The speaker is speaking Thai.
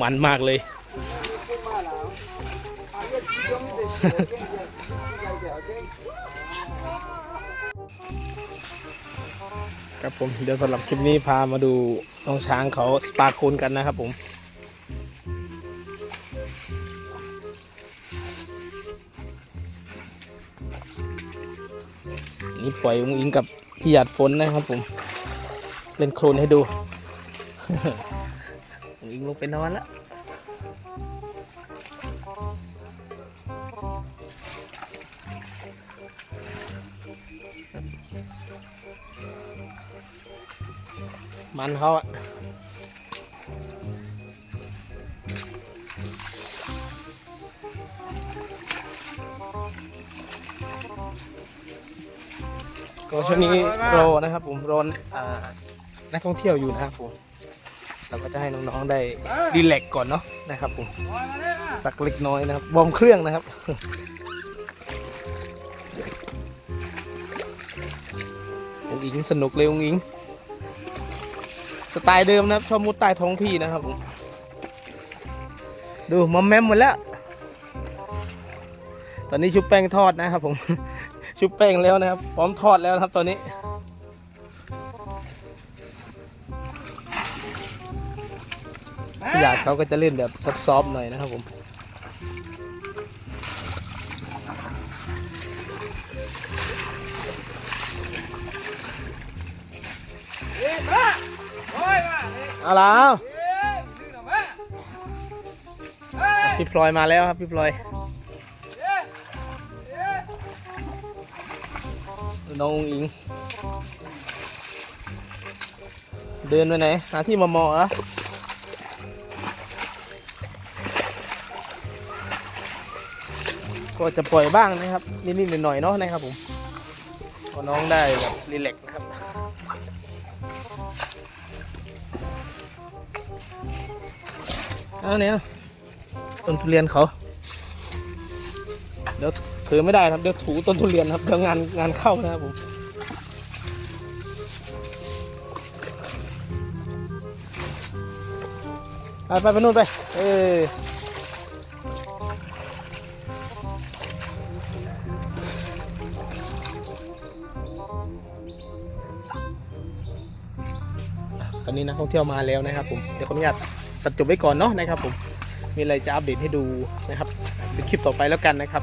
มันมากเลย ครับผมเดี๋ยวสำหรับคลิปนี้พามาดูน้องช้างเขาสปาคูนกันนะครับผมนี่ปล่อยอุ้งอิงกับ พี่หยาดฝนนะครับผมเล่นโคลนให้ดูอิงลงไปนอนแล้วมันเขาอะ ก็ช่วงนี้รอนะครับ ผมรอนนักท่องเที่ยวอยู่นะครับผมเราก็จะให้น้องๆได้รีแลกก่อนเนาะนะครับผมสักเล็กน้อยนะครับวอร์มเครื่องนะครับองอิงสนุกเลยองอิงสไตล์เดิมนะครับชอบมุดใต้ท้องพี่นะครับผมดูมอมแมมหมดแล้ว ตอนนี้ชุบแป้งทอดนะครับผม ชุบแป้งแล้วนะครับ พร้อมทอดแล้วนะครับตอนนี้พี่หยาดเขาก็จะเล่นแบบซอฟๆหน่อยนะครับผมเอาแล้วพี่พลอยมาแล้วครับพี่พลอย น้องอิง เดินไปไหน หาที่มามองเหรอก็จะปล่อยบ้างนะครับ นิดๆหน่อยๆเนาะนะครับผมพอน้องได้แบบรีแลกซ์นะครับ เอาเนี่ยต้นทุเรียนเขา เดี๋ยว ถือไม่ได้ครับเดี๋ยวถูต้นทุเรียนครับเดี๋ยวงานงานเข้านะครับผมไปไปไปนู่นไป เออตอนนี้นักท่องเที่ยวมาแล้วนะครับผมเดี๋ยวขออนุญาตตัดจบไว้ก่อนเนาะนะครับผมมีอะไรจะอัปเดตให้ดูนะครับเป็นคลิปต่อไปแล้วกันนะครับ